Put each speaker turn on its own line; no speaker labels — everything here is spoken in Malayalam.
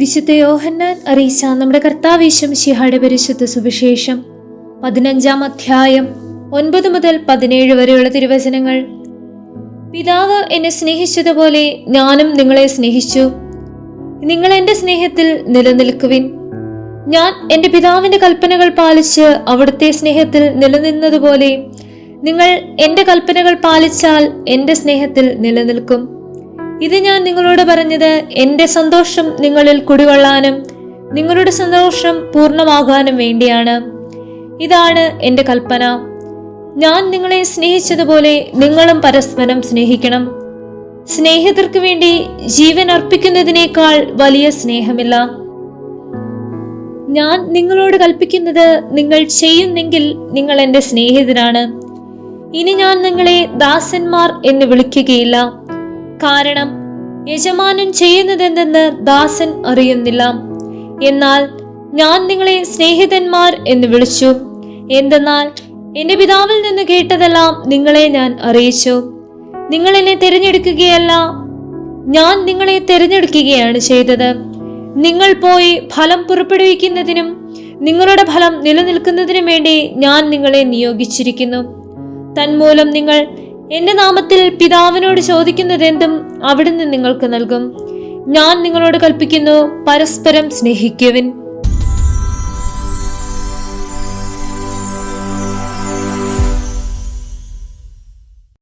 വിശുദ്ധ യോഹന്നാൻ അറിയിച്ച നമ്മുടെ കർത്താവേശം ശിഹാടെ പരിശുദ്ധ സുവിശേഷം. പതിനഞ്ചാം അധ്യായം ഒൻപത് മുതൽ പതിനേഴ് വരെയുള്ള തിരുവചനങ്ങൾ. പിതാവ് എന്നെ സ്നേഹിച്ചതുപോലെ ഞാനും നിങ്ങളെ സ്നേഹിച്ചു. നിങ്ങൾ എന്റെ സ്നേഹത്തിൽ നിലനിൽക്കുവിൻ. ഞാൻ എന്റെ പിതാവിന്റെ കൽപ്പനകൾ പാലിച്ച് അവിടുത്തെ സ്നേഹത്തിൽ നിലനിന്നതുപോലെ നിങ്ങൾ എന്റെ കൽപ്പനകൾ പാലിച്ചാൽ എന്റെ സ്നേഹത്തിൽ നിലനിൽക്കും. ഇത് ഞാൻ നിങ്ങളോട് പറഞ്ഞത് എന്റെ സന്തോഷം നിങ്ങളിൽ കുടികൊള്ളാനും നിങ്ങളുടെ സന്തോഷം പൂർണമാകാനും വേണ്ടിയാണ്. ഇതാണ് എന്റെ കൽപ്പന. ഞാൻ നിങ്ങളെ സ്നേഹിച്ചതുപോലെ നിങ്ങളും പരസ്പരം സ്നേഹിക്കണം. സ്നേഹിതർക്ക് വേണ്ടി ജീവൻ അർപ്പിക്കുന്നതിനേക്കാൾ വലിയ സ്നേഹമില്ല. ഞാൻ നിങ്ങളോട് കൽപ്പിക്കുന്നത് നിങ്ങൾ ചെയ്യുന്നെങ്കിൽ നിങ്ങൾ എന്റെ സ്നേഹിതരാണ് ഇനി ഞാൻ നിങ്ങളെ ദാസന്മാർ എന്ന് വിളിക്കുകയില്ല. കാരണം യജമാനൻ ചെയ്യുന്നതെന്തെന്ന് ദാസൻ അറിയുന്നില്ല. എന്നാൽ ഞാൻ നിങ്ങളെ സ്നേഹിതന്മാർ എന്ന് വിളിച്ചു. എന്തെന്നാൽ എന്റെ പിതാവിൽ നിന്ന് കേട്ടതെല്ലാം നിങ്ങളെ ഞാൻ അറിയിച്ചു. നിങ്ങൾ എന്നെ തിരഞ്ഞെടുക്കുകയല്ല ഞാൻ നിങ്ങളെ തിരഞ്ഞെടുക്കുകയാണ് ചെയ്തത്. നിങ്ങൾ പോയി ഫലം പുറപ്പെടുവിക്കുന്നതിനും നിങ്ങളുടെ ഫലം നിലനിൽക്കുന്നതിനും വേണ്ടി ഞാൻ നിങ്ങളെ നിയോഗിച്ചിരിക്കുന്നു. തന്മൂലം നിങ്ങൾ എന്റെ നാമത്തിൽ പിതാവിനോട് ചോദിക്കുന്നതെന്തും അവിടുന്ന് നിങ്ങൾക്ക് നൽകും. ഞാൻ നിങ്ങളോട് കൽപ്പിക്കുന്നു പരസ്പരം സ്നേഹിക്കുവിൻ.